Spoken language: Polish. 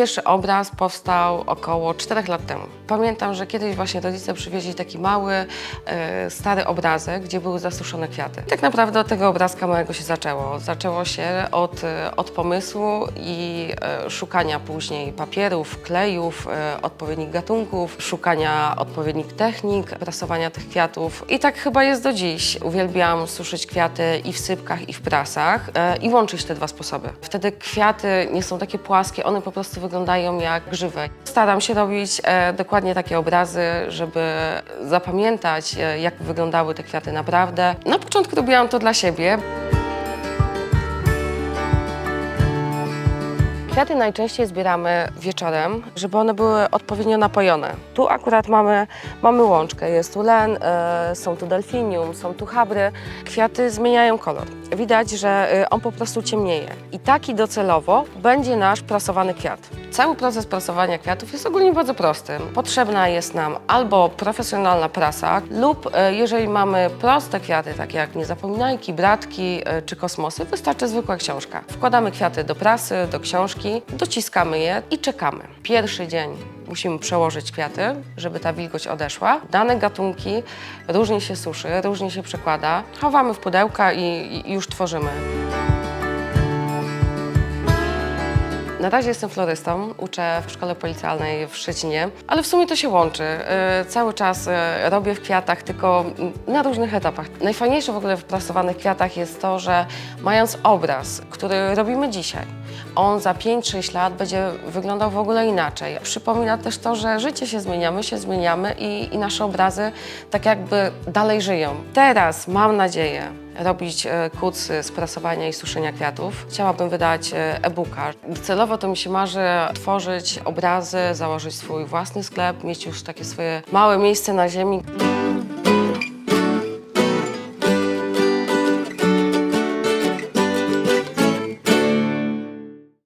Pierwszy obraz powstał około 4 lat temu. Pamiętam, że kiedyś właśnie rodzice przywieźli taki mały, e, stary obrazek, gdzie były zasuszone kwiaty. Tak naprawdę od tego obrazka małego się zaczęło. Zaczęło się od, e, od pomysłu i e, szukania później papierów, klejów, odpowiednich gatunków, szukania odpowiednich technik prasowania tych kwiatów. I tak chyba jest do dziś. Uwielbiam suszyć kwiaty i w sypkach, i w prasach i łączyć te dwa sposoby. Wtedy kwiaty nie są takie płaskie, one po prostu wyglądają jak grzywe. Staram się robić e, dokładnie takie obrazy, żeby zapamiętać, e, jak wyglądały te kwiaty naprawdę. Na początku robiłam to dla siebie. Kwiaty najczęściej zbieramy wieczorem, żeby one były odpowiednio napojone. Tu akurat mamy, mamy łączkę, jest tu len, e, są tu delfinium, są tu habry. Kwiaty zmieniają kolor. Widać, że e, on po prostu ciemnieje. I taki docelowo będzie nasz prasowany kwiat. Cały proces prasowania kwiatów jest ogólnie bardzo prosty. Potrzebna jest nam albo profesjonalna prasa lub e, jeżeli mamy proste kwiaty, takie jak niezapominajki, bratki czy kosmosy, wystarczy zwykła książka. Wkładamy kwiaty do prasy, do książki, dociskamy je i czekamy. Pierwszy dzień musimy przełożyć kwiaty, żeby ta wilgoć odeszła. Dane gatunki różnie się suszy, różnie się przekłada. Chowamy w pudełka i, i już tworzymy. Na razie jestem florystą, uczę w szkole policjalnej w Szczecinie, ale w sumie to się łączy. Yy, Cały czas yy, robię w kwiatach, tylko na różnych etapach. Najfajniejsze w ogóle w prasowanych kwiatach jest to, że mając obraz, który robimy dzisiaj, on za 5-6 lat będzie wyglądał w ogóle inaczej. Przypomina też to, że życie się zmienia, my się zmieniamy i, i nasze obrazy tak jakby dalej żyją. Teraz mam nadzieję, robić e, kursy z prasowania i suszenia kwiatów. Chciałabym wydać e, e-booka. Celowo to mi się marzy tworzyć obrazy, założyć swój własny sklep, mieć już takie swoje małe miejsce na ziemi.